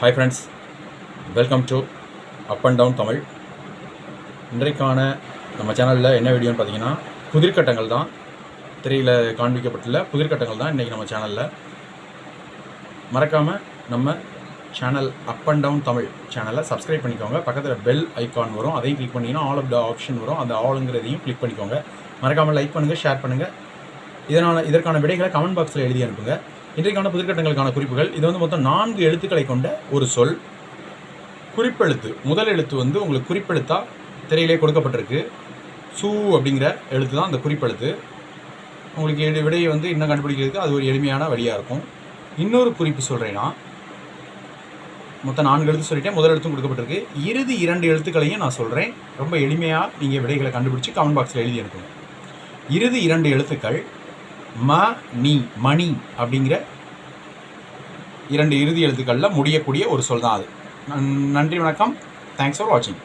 Hi friends welcome to up and down Tamil இன்றைக்கான நம்ம சேனலில் என்ன வீடியோன்னு பார்த்தீங்கன்னா புதிர்கட்டங்கள் தான். திரையில் காண்பிக்கப்பட்டுள்ள புதிர்கட்டங்கள் தான் இன்றைக்கி நம்ம சேனலில் மறக்காமல் நம்ம channel up and down Tamil சேனலை சப்ஸ்கிரைப் பண்ணிக்கோங்க. பக்கத்தில் பெல் ஐக்கான் வரும். அதையும் கிளிக் பண்ணிங்கன்னா ஆல் ஆஃப் த ஆப்ஷன் வரும். அந்த ஆளுங்கிறதையும் கிளிக் பண்ணிக்கோங்க. மறக்காமல் லைக் பண்ணுங்கள் ஷேர் பண்ணுங்கள் இதனால் இதற்கான விடைகளை கமெண்ட் பாக்ஸில் எழுதி அனுப்புங்க. இன்றைக்கான புதிர்கட்டங்களுக்கான குறிப்புகள். இது வந்து மொத்தம் நான்கு எழுத்துக்களை கொண்ட ஒரு சொல். குறிப்பெழுத்து. முதல் எழுத்து வந்து உங்களுக்கு குறிப்பெழுத்தா திரையிலே கொடுக்கப்பட்டிருக்கு. சூ அப்படிங்கிற எழுத்து தான் அந்த குறிப்பெழுத்து. உங்களுக்கு எடு விடையை வந்து இன்னும் கண்டுபிடிக்கிறதுக்கு அது ஒரு எளிமையான வழியாக இருக்கும். இன்னொரு குறிப்பு சொல்கிறேன்னா மொத்தம் நான்கு எழுத்து சொல்லிட்டேன். முதல் எழுத்தும் கொடுக்கப்பட்டிருக்கு. இறுதி இரண்டு எழுத்துக்களையும் நான் சொல்கிறேன் ரொம்ப எளிமையாக நீங்கள் விடைகளை கண்டுபிடிச்சி கமெண்ட் பாக்ஸில் எழுதி அனுப்புங்க. இறுதி இரண்டு எழுத்துக்கள். ம நீ மணி அப்படிங்கிற இரண்டு இறுதி எழுத்துக்களில் முடியக்கூடிய ஒரு சொல் தான் அது. நன்- நன்றி வணக்கம். தேங்க்ஸ் ஃபார் வாட்சிங்